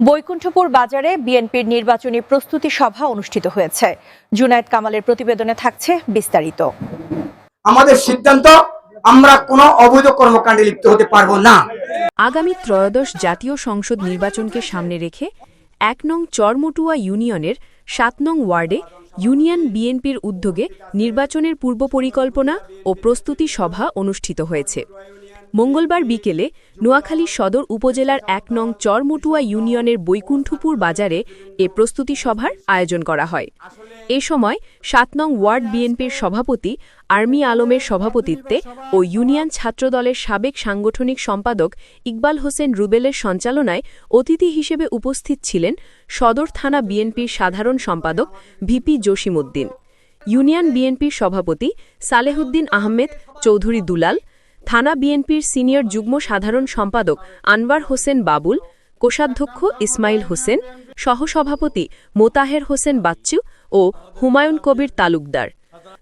বৈকুণ্ঠপুর বাজারে বিএনপির নির্বাচনী প্রস্তুতি সভা অনুষ্ঠিত হয়েছে। জুনায়েদ কামালের প্রতিবেদনে থাকছে বিস্তারিত। আমাদের সিদ্ধান্ত আমরা কোনো অবৈধ কর্মকাণ্ডে লিপ্ত হতে পারব না। আগামী ত্রয়োদশ জাতীয় সংসদ নির্বাচনকে সামনে রেখে এক নং চরমটুয়া ইউনিয়নের সাত নং ওয়ার্ডে ইউনিয়ন বিএনপির উদ্যোগে নির্বাচনের পূর্ব পরিকল্পনা ও প্রস্তুতি সভা অনুষ্ঠিত হয়েছে। মঙ্গলবার বিকেলে নোয়াখালী সদর উপজেলার এক নং চরমটুয়া ইউনিয়নের বৈকুণ্ঠপুর বাজারে এ প্রস্তুতি সভার আয়োজন করা হয়। এ সময় সাত নং ওয়ার্ড বিএনপির সভাপতি, আর্মি আলমের সভাপতিত্বে ও ইউনিয়ন ছাত্রদলের সাবেক সাংগঠনিক সম্পাদক ইকবাল হোসেন রুবেলের সঞ্চালনায় অতিথি হিসেবে উপস্থিত ছিলেন সদর থানা বিএনপির সাধারণ সম্পাদক ভিপি জসিমউদ্দিন। ইউনিয়ন বিএনপির সভাপতি সালেহুদ্দিন আহমেদ চৌধুরী দুলাল থানা বিএনপির সিনিয়র যুগ্ম সাধারণ সম্পাদক আনওয়ার হোসেন বাবুল, কোষাধ্যক্ষ ইসমাইল হোসেন, সহসভাপতি মোতাহের হোসেন বাচ্চু ও হুমায়ুন কবির তালুকদার।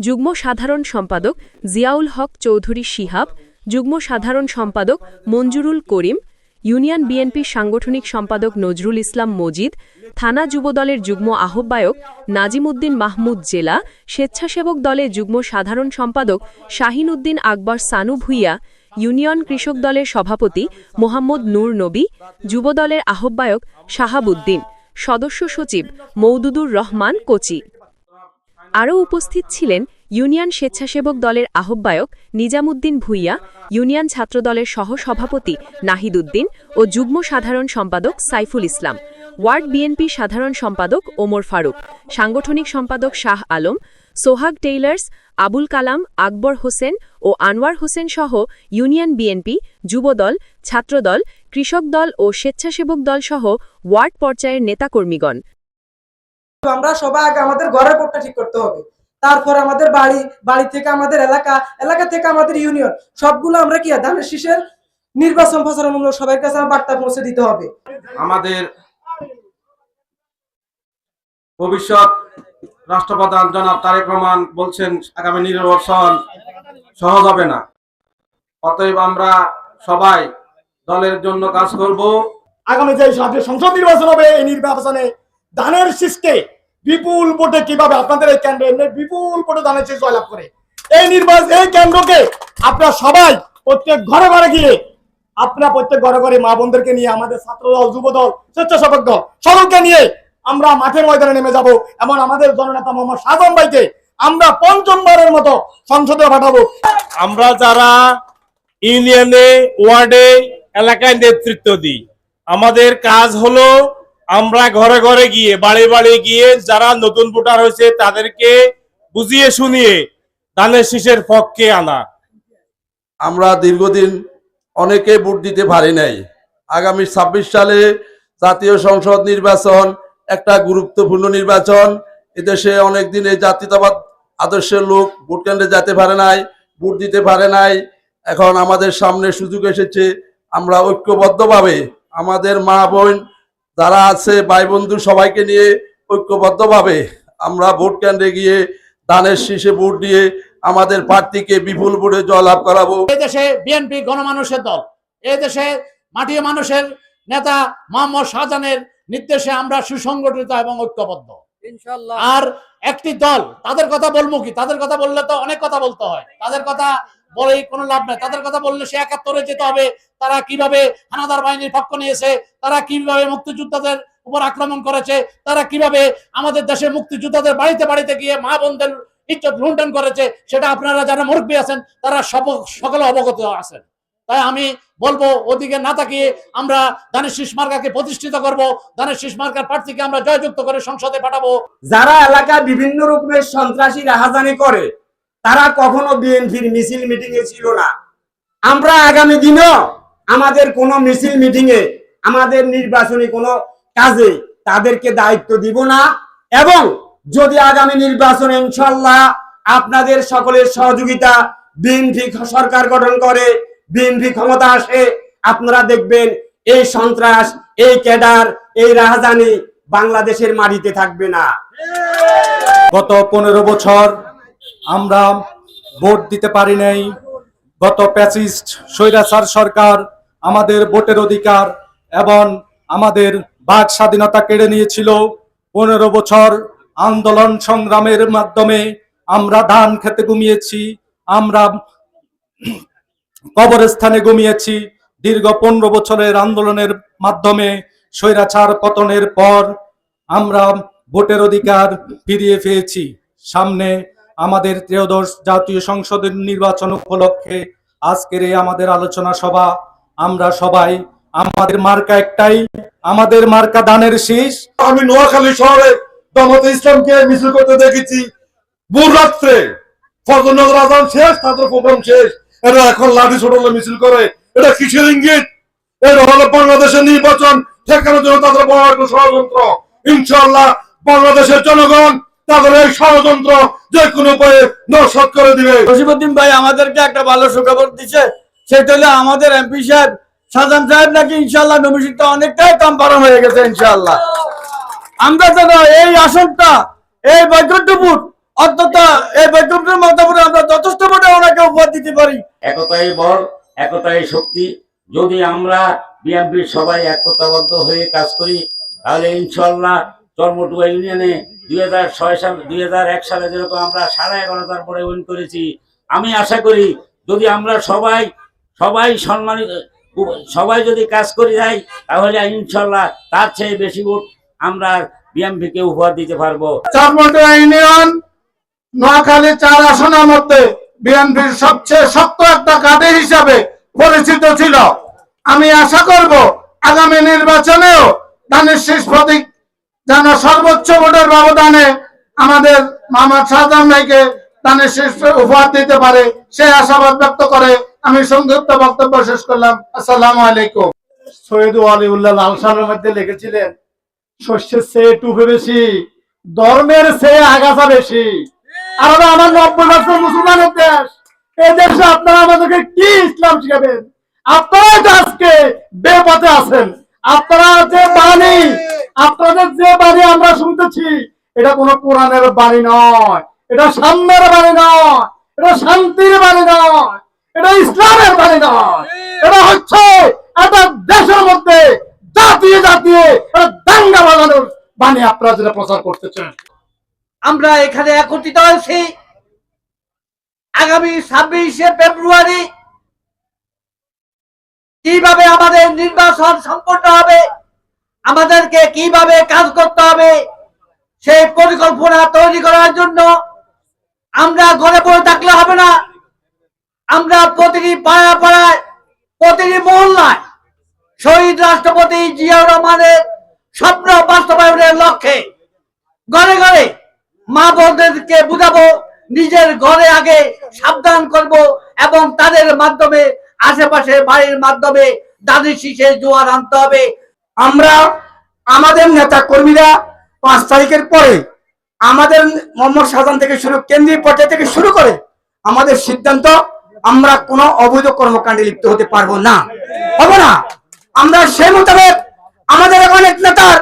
যুগ্ম সাধারণ সম্পাদক জিয়াউল হক চৌধুরী শিহাব, যুগ্ম সাধারণ সম্পাদক মঞ্জুরুল করিম ইউনিয়ন বিএনপির সাংগঠনিক সম্পাদক নজরুল ইসলাম মজিদ, থানা যুবদলের যুগ্ম আহ্বায়ক নাজিম উদ্দিন মাহমুদ জেলা, স্বেচ্ছাসেবক দলের যুগ্ম সাধারণ সম্পাদক শাহিন উদ্দিন আকবর সানু ভুইয়া, ইউনিয়ন কৃষক দলের সভাপতি মোহাম্মদ নূর নবী, যুবদলের আহ্বায়ক শাহাবুদ্দিন, সদস্য সচিব মৌদুদুর রহমান কোচি। আরও উপস্থিত ছিলেন ইউনিয়ন স্বেচ্ছাসেবক দলের আহ্বায়ক নিজামুদ্দিন ভুইয়া, ইউনিয়ন ছাত্রদলের সহসভাপতি নাহিদ উদ্দিন ও যুগ্ম সাধারণ সম্পাদক সাইফুল ইসলাম, ওয়ার্ড বিএনপি সাধারণ সম্পাদক ওমর ফারুক, সাংগঠনিক সম্পাদক শাহ আলম, সোহাগ টেইলার্স, আবুল কালাম, আকবর হোসেন ও আনোয়ার হোসেন সহ ইউনিয়ন বিএনপি, যুবদল, ছাত্রদল, কৃষক দল ও স্বেচ্ছাসেবক দল সহ ওয়ার্ড পর্যায়ের নেতাকর্মীগণ। আমরা সবাই আগে আমাদের ঘরের পথটা ঠিক করতে হবে। তারপর আমাদের বাড়ি বাড়ি থেকে আমাদের এলাকা এলাকা থেকে আমাদের ইউনিয়ন সবগুলো আমরা কি ধানের শীষের নির্বাচন প্রচারণমূলক সবার কাছে আমার বার্তা পৌঁছে দিতে হবে। আমাদের ভবিষ্যৎ রাষ্ট্রপ্রধান জনাব তারেক রহমান বলছেন আগামী নির্বাচন সহজ হবে না। অতএব আমরা সবাই দলের জন্য কাজ করব। আগামী যে সংসদ নির্বাচন হবে এই নির্বাচনে ধানের শীষকে বিপুল ভোটে কীভাবে আপনাদের এই কেন্দ্রে বিপুল ভোটে শীষ জয়লাভ করে? এই নির্বাচন এই কেন্দ্রকে আপনারা সবাই প্রত্যেক ঘরে ঘরে গিয়ে আপনারা প্রত্যেক ঘরে ঘরে মা বোনদেরকে নিয়ে আমাদের ছাত্র দল, যুব দল, স্বেচ্ছাসেবক দল সকলকে নিয়ে আমরা মাঠের ময়দানে নেমে যাব এমন আমাদের জননেতা মোহাম্মদ সাজম ভাইকে আমরা পঞ্চমবারের মতো সংসদে পাঠাবো। আমরা যারা ইউনিয়নে, ওয়ার্ডে, এলাকায় নেতৃত্ব দিই, আমাদের কাজ হলো আমরা ঘরে ঘরে গিয়ে, বাড়ি বাড়ি গিয়ে যারা নতুন ভোটার হয়েছে তাদেরকে বুঝিয়ে শুনিয়ে ধানের শীষের পক্ষে আনা। আমরা দীর্ঘদিন অনেকে ভোট দিতে পারি নাই। আগামী ছাব্বিশ সালে জাতীয় সংসদ নির্বাচন, একটা গুরুত্বপূর্ণ নির্বাচন। এদেশে অনেকদিন এই জাতীয়তাবাদ আদর্শের লোক ভোট কেন্দ্রে যেতে পারে নাই, ভোট দিতে পারে নাই। এখন আমাদের সামনে সুযোগ এসেছে। আমরা ঐক্যবদ্ধভাবে আমাদের মা বোন যারা আছে ভাই বন্ধু সবাইকে নিয়ে ঐক্যবদ্ধভাবে আমরা ভোট কেন্দ্রে গিয়ে দানের শীষে ভোট দিয়ে আমাদের প্রার্থীকে বিপুল ভোটে জয়লাভ করাবো। দেশে বিএনপি গণমানুষের দল দেশে মাটি মানুষের নেতা মোহাম্মদ শাহজাহানের নির্দেশে আমরা সুসংগঠিত এবং ঐক্যবদ্ধ। আর একটি দল, তাদের কথা বলব কি? তাদের কথা বললে তো অনেক কথা বলতে হয়। তাদের কথা বলে কোনো লাভ নাই। তাদের কথা বললে সে একাত্তরে যেতে হবে। তারা কীভাবে হানাদার বাহিনীর পক্ষ নিয়েছে? তারা কীভাবে মুক্তিযোদ্ধাদের উপর আক্রমণ করেছে? তারা কীভাবে আমাদের দেশে মুক্তিযোদ্ধাদের বাড়িতে বাড়িতে গিয়ে মা বোনদের ইজ্জত লুণ্ঠন করেছে? সেটা আপনারা যারা মুরব্বী আছেন, তারা সকলে অবগত আছেন। তাই আমি বলব, ওদিকে না তাকিয়ে আমরা ধানের শীষ মার্কাকে প্রতিষ্ঠিত করব ধানের শীষ মার্কার প্রার্থীকে আমরা জয়যুক্ত করে সংসদে পাঠাবো। যারা এলাকায় বিভিন্ন রকমের সন্ত্রাসী রাহাজানি করে, তারা কখনো বিএনপির মিছিল মিটিং এ ছিল না। আমরা আগামী দিনও আমাদের কোনো মিছিল মিটিং এ আমাদের নির্বাচনী কোনো কাজে তাদেরকে দায়িত্ব দিব না এবং যদি আগামী নির্বাচনে ইনশাল্লাহ আপনাদের সকলের সহযোগিতা বিএনপি সরকার গঠন করে বিএনপি ক্ষমতা আসে, আপনারা দেখবেন এই সন্ত্রাস, এই ক্যাডার, এই রাহাজানি বাংলাদেশের মাটিতে থাকবে না। গত পনেরো বছর আমরা ভোট দিতে পারি নাই। গত প্যাসিস্ট স্বৈরাচার সরকার আমাদের ভোটের অধিকার এবং আমাদের বাক স্বাধীনতা কেড়ে নিয়েছিল। পনেরো বছর আন্দোলন সংগ্রামের মাধ্যমে আমরা ধান খেতে ঘুমিয়েছি। আমরা কবরস্থানে ঘুমিয়েছি। দীর্ঘ পনেরো বছরের আন্দোলনের মাধ্যমে স্বৈরাচার পতনের পর আমরা ভোটের অধিকার ফিরিয়ে পেয়েছি। সামনে আমাদের ত্রয়োদশ জাতীয় সংসদের নির্বাচন উপলক্ষে আজকের এই আমাদের আলোচনা সভা, আমরা সবাই আমাদের মার্কা একটাই, আমাদের মার্কা দানের শীষ। আমি নোয়াখালী শহরে জামাতে ইসলামকে মিছিল করতে দেখেছি। ভোর রাত্রে ফজর আজান শেষ তাদের প্রোগ্রাম শেষ। এরা এখন লাঠি ছোটলে মিছিল করে। এটা কিসের ইঙ্গিত? এটা হলো বাংলাদেশের নির্বাচন। ঠেকানোর জন্য তাদের বড় একটা ষড়যন্ত্র। ইনশাল্লাহ বাংলাদেশের জনগণ তাদের এই ষড়যন্ত্র যে কোনো উপায়ে নস্বাত করে দিবে। জসিমুদ্দিন ভাই আমাদেরকে একটা ভালো সুখবর দিচ্ছে সেটা হলো আমাদের এমপি সাহেব সাজান সাহেব নাকি ইনশাল্লাহ নমিশিত অনেকটাই কম্পারম হয়ে গেছে ইনশাল্লাহ আমরা যেন এই আসনটা, এই বৈকুণ্ঠপুর অন্তত এই বৈকুণ্ঠের মধ্যপুরে আমরা যথেষ্ট ভোটে ওনাকে উপহার দিতে পারি। একতাই বল একতাই শক্তি। যদি আমরা বিএনপির সবাই একতাবদ্ধ হয়ে কাজ করি তাহলে ইনশাল্লাহ চর্মটুয়া ইউনিয়নে দুই হাজার ছয় সাল দুই হাজার এক সালে যেরকম আমরা সাড়ে পরে উইন করেছি আমি আশা করি যদি আমরা সবাই সবাই সম্মানিত সবাই যদি কাজ করে যাই তাহলে ইনশাল্লাহ তার চেয়ে বেশি ভোট আমরা বিএনপিকে উপহার দিতে পারব। ইউনিয়ন নোয়াখালী চার আসনের মধ্যে বিএনপির সবচেয়ে শক্ত একটা কাঁধে হিসাবে পরিচিত ছিল। আমি আশা করব আগামী নির্বাচনেও ধানের শীষ প্রতীক যেন সর্বোচ্চ ভোটের ব্যবধানে আমাদের মোহাম্মদ শাহজাহান ভাইকে ধানের শীষ উপহার দিতে পারে, সে আশাবাদ ব্যক্ত করে আমি সংক্ষিপ্ত বক্তব্য শেষ করলাম। আসসালামু আলাইকুম। সৈয়দ আলিউল্লাহ লাল সাহের মধ্যে লিখেছিলেন, শস্যের চেয়ে টুপে বেশি, ধর্মের চেয়ে আগাছা বেশি। আর আমরা নব্বই বছর মুসলমানের দেশ। এই আপনারা আমাদেরকে কি ইসলাম শিখাবেন? আজকে বেপথে আছেন। আপনারা যে বাণী, আপনাদের যে বাণী আমরা শুনতেছি, এটা কোরআনের বাণী নয়। এটা সাম্যের বাণী নয়। এটা শান্তির বাণী নয়। এটা ইসলামের বাণী নয়। এটা হচ্ছে একটা দেশের মধ্যে জাতীয় জাতীয় দাঙ্গা বাজানোর বাণী আপনারা যেটা প্রচার করতেছেন। আমরা এখানে একত্রিত হয়েছি আগামী ছাব্বিশে ফেব্রুয়ারি। কীভাবে আমাদের নির্বাচন সম্পন্ন হবে, আমাদেরকে কীভাবে কাজ করতে হবে, সেই পরিকল্পনা তৈরি করার জন্য আমরা ঘরে পড়ে থাকলে হবে না। আমরা প্রতিটি পাড়ায় পাড়ায়, প্রতিটি মহল্লায় শহীদ রাষ্ট্রপতি জিয়াউর রহমানের স্বপ্ন বাস্তবায়নের লক্ষ্যে ঘরে ঘরে মা বোনদেরকে বুঝাবো, নিজের ঘরে আগে সাবধান করব এবং তাদের মাধ্যমে, আশেপাশে বাড়ির মাধ্যমে দাদি শীষে জোয়ার আনতে হবে। আমরা আমাদের নেতা কর্মীরা পাঁচ তারিখের পরে আমাদের মোহাম্মদ শাহজাহান থেকে শুরু, কেন্দ্রীয় পর্যায় থেকে শুরু করে আমাদের সিদ্ধান্ত, আমরা কোনো অবৈধ কর্মকাণ্ডে লিপ্ত হতে পারব না। হবে না? আমরা সে মোতাবেক আমাদের অনেক নেতার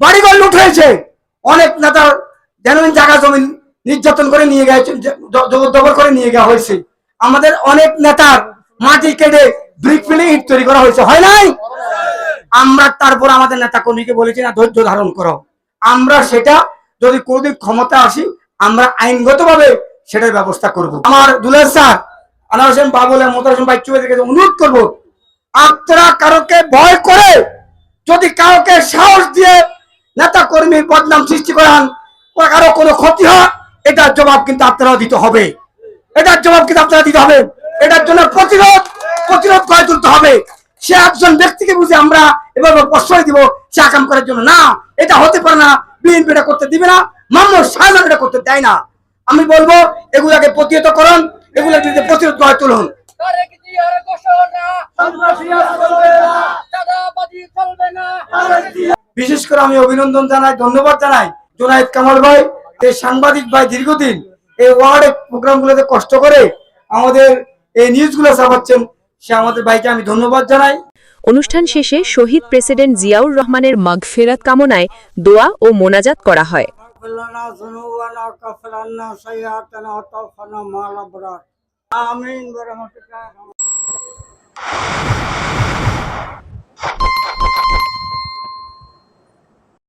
বাড়িঘর লুট হয়েছে। জেনুইন জায়গা জমি নির্যাতন করে নিয়ে গেছে জবরদখল করে নিয়ে যাওয়া হয়েছে। আমাদের অনেক নেতার মাটি কেটে ব্রিক ফেলে ইট তৈরি করা হয়েছে, হয় নাই? আমরা তারপর আমাদের নেতা কর্মীকে বলেছি, না, ধৈর্য ধারণ করো। আমরা সেটা যদি কোনোদিন ক্ষমতা আসি, আমরা আইনগত ভাবে সেটার ব্যবস্থা করব। আমার দুলের স্যার, আনার হোসেন বাবুল মোতার হোসেন বাইচু কাছে অনুরোধ করব, আপনারা কারোকে ভয় করে যদি কাউকে সাহস দিয়ে নেতা কর্মীর বদনাম সৃষ্টি করান কারও কোনো ক্ষতি হয়, এটার জবাব কিন্তু আপনারা দিতে হবে। এটার জবাব কিন্তু আপনারা দিতে হবে। এটার জন্য প্রতিরোধ প্রতিরোধ করে তুলতে হবে। সে একজন ব্যক্তিকে বুঝে আমরা এভাবে প্রশ্রয় দিব, সে আকাম করার জন্য। না, এটা হতে পারে না। বিএনপি এটা করতে দিবে না। মামুর সাহেব এটা করতে দেয় না। আমি বলব, এগুলাকে প্রতিহত করুন, এগুলোর বিরুদ্ধে প্রতিরোধ করে তুলুন। বিশেষ করে আমি অভিনন্দন জানাই, ধন্যবাদ জানাই। জোনায়েদ কামাল ভাই এই সাংবাদিক ভাই দীর্ঘদিন এই ওয়ার্ডে প্রোগ্রাম গুলোতে কষ্ট করে আমাদের এই নিউজগুলো ছাপাচ্ছেন সে আমাদের ভাইকে আমি ধন্যবাদ জানাই। অনুষ্ঠান শেষে শহীদ প্রেসিডেন্ট জিয়াউর রহমানের মাগফেরাত কামনায় দোয়া ও মোনাজাত করা হয়। আমিন